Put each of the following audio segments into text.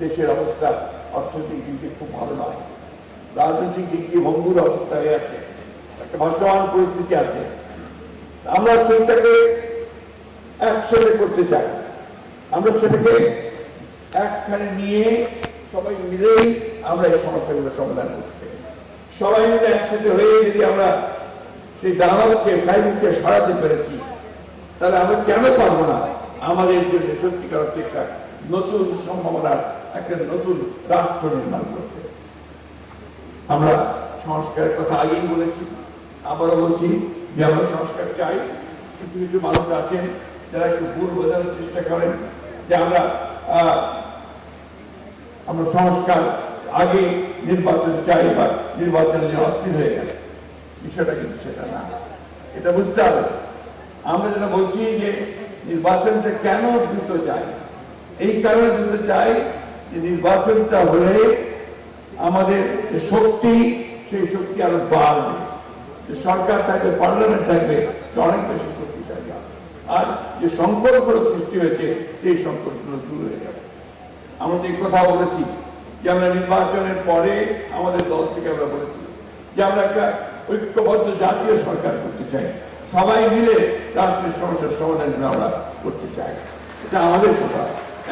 দেশের অবস্থা অর্থনৈতিক দিক দিয়ে খুব ভালো নয়। রাজনৈতিক দিক দিয়ে ভঙ্গুর অবস্থা হয়ে আছে। একটা ভাসমান পরিস্থিতি আছে। আমরা সেটাকে একসাথে করতে চাই। আমরা সেটাকে একখানে নিয়ে সবাই মিলেই আমরা এই সমস্যাগুলো সমাধান করতে সবাই মিলে একসাথে হয়ে যদি আমরা সেই দানবকে ফাইলকে সরাতে পেরেছি, তাহলে আমরা কেন পারব না? আমাদের জন্য সত্যিকার অর্থে নতুন সম্ভাবনার একটা নতুন রাষ্ট্র নির্মাণ করতে। আমরা সংস্কারের কথা আগেই বলেছি। আবারও বলছি যে আমরা সংস্কার চাই। কিছু কিছু মানুষ আছেন যারা একটু ভুল বোঝানোর চেষ্টা করেন যে আমরা আমরা সংস্কার আগে নির্বাচন চাই বা নির্বাচনের জন্য অস্থির হয়ে গেছে। বিষয়টা কিন্তু সেটা না। এটা বুঝতে হবে। আমরা যেটা বলছি যে নির্বাচনটা কেন দ্রুত চাই? এই কারণে দ্রুত চাই যে নির্বাচনটা হলে আমাদের যে শক্তি, সেই শক্তি আরও বাড়বে। যে সরকার থাকবে, পার্লামেন্ট থাকবে অনেক বেশি শক্তিশালী আর যে সংকটগুলো সৃষ্টি হয়েছে, সেই সংকটগুলো দূর হয়ে যাবে। আমরা যে কথা বলেছি, যে আমরা নির্বাচনের পরে আমাদের দল থেকে আমরা বলেছি, যে আমরা একটা ঐক্যবদ্ধ জাতীয় সরকার করতে চাই। সবাই মিলে রাষ্ট্রের সমস্যার সমাধান আমরা করতে চাই। এটা আমাদের কথা।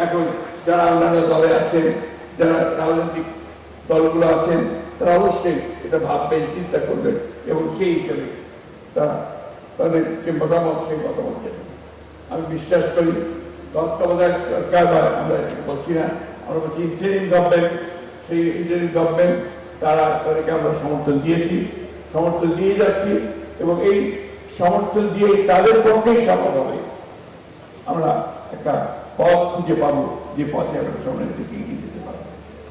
এখন যারা অন্যান্য দলে আছেন, যারা রাজনৈতিক দলগুলো আছেন, তারা অবশ্যই এটা ভাববেন চিন্তা করবেন এবং সেই হিসেবে তারা তাদের যে মতামত, সেই মতামত দেবেন। আমি বিশ্বাস করি, তত্ত্বাবধায়ক সরকার বা আমরা বলছি না, আমরা বলছি ইন্টারিম গভর্নমেন্ট সেই ইন্টারিম গভর্নমেন্ট তারা তাদেরকে আমরা সমর্থন দিয়েছি, সমর্থন দিয়ে যাচ্ছি এবং এই সমর্থন দিয়ে তাদের পক্ষেই সফল হবে। আমরা একটা পথ খুঁজে পাবো যে পথে আমরা সামনের দিকে এগিয়ে